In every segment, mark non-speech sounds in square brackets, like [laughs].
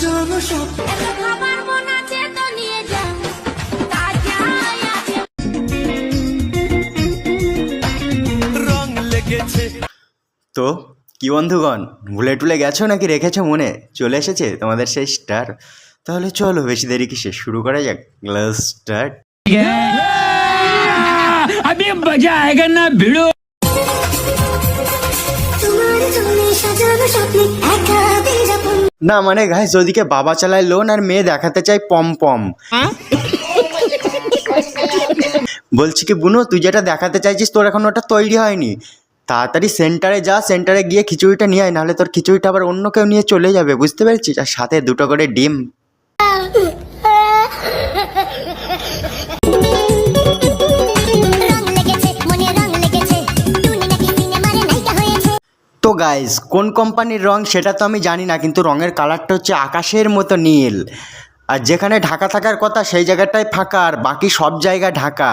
তো নিয়ে যা তাজা আছে রং লেগেছে তো কি বন্ধুগণ ভুলে টুলে গেছো নাকি রেখেছো মনে চলে এসেছে তোমাদের সেই স্টার তাহলে চলো বেশি দেরি কিসে শুরু করা যাক গ্লাস স্টার্ট अभी मजा आएगा ना भिड़ो তোমার জন্য সাজানো স্বপ্নে একা দিন যাপন না মানে গাইস ওদিকে বাবা চালায় লোন আর মেয়ে দেখাতে চাই পম পম। বলছি কি বুনো তুই যেটা দেখাতে চাইছিস তোর এখন ওটা তৈরি হয়নি। তাড়াতাড়ি সেন্টারে যা সেন্টারে গিয়ে খিচুড়িটা নিয়ে আয় নাহলে তোর খিচুড়িটা আবার অন্য কেউ নিয়ে চলে যাবে বুঝতে পেরেছিস? আর সাথে দুটো করে ডিম। [laughs] তো গাইস কোন কোম্পানির রং সেটা তো আমি জানি না কিন্তু রঙের কালারটা হচ্ছে আকাশের মতো নীল। আর যেখানে ঢাকা থাকার কথা সেই জায়গাটাই ফাঁকা আর বাকি সব জায়গা ঢাকা।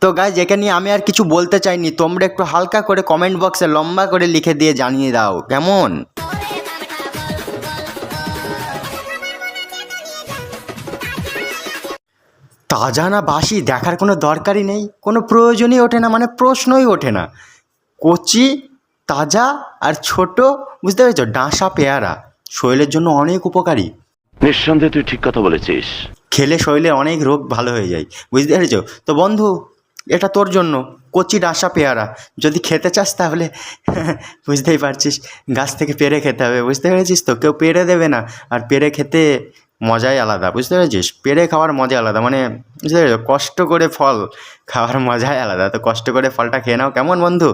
তো গাইজ একে নিয়ে আমি আর কিছু বলতে চাইনি তোমরা একটু হালকা করে কমেন্ট বক্সে লম্বা করে লিখে দিয়ে জানিয়ে দাও কেমন? তাজা না বাসি দেখার কোনো দরকারই নেই কোনো প্রয়োজনই ওঠে না মানে প্রশ্নই ওঠে না। কচি তাজা আর ছোট বুঝতে পেরেছ? ডাঁসা পেয়ারা শরীরের জন্য অনেক উপকারী। নিঃসন্দেহে তুই ঠিক কথা বলেছিস। খেলে শরীরে অনেক রোগ ভালো হয়ে যায় বুঝতে পেরেছ? তো বন্ধু এটা তোর জন্য কচি ডাঁসা পেয়ারা। যদি খেতে চাস তাহলে [laughs] বুঝতেই পারছিস গাছ থেকে পেরে খেতে হবে বুঝতে পেরেছিস তো? কেউ পেরে দেবে না আর পেরে খেতে মজাই আলাদা, বুঝতে পেরেছিস? পেরে খাওয়ার মজাই আলাদা মানে বুঝতে পেরেছ? কষ্ট করে ফল খাওয়ার মজাই আলাদা, তো কষ্ট করে ফলটা খেয়ে নাও। কেমন বন্ধু?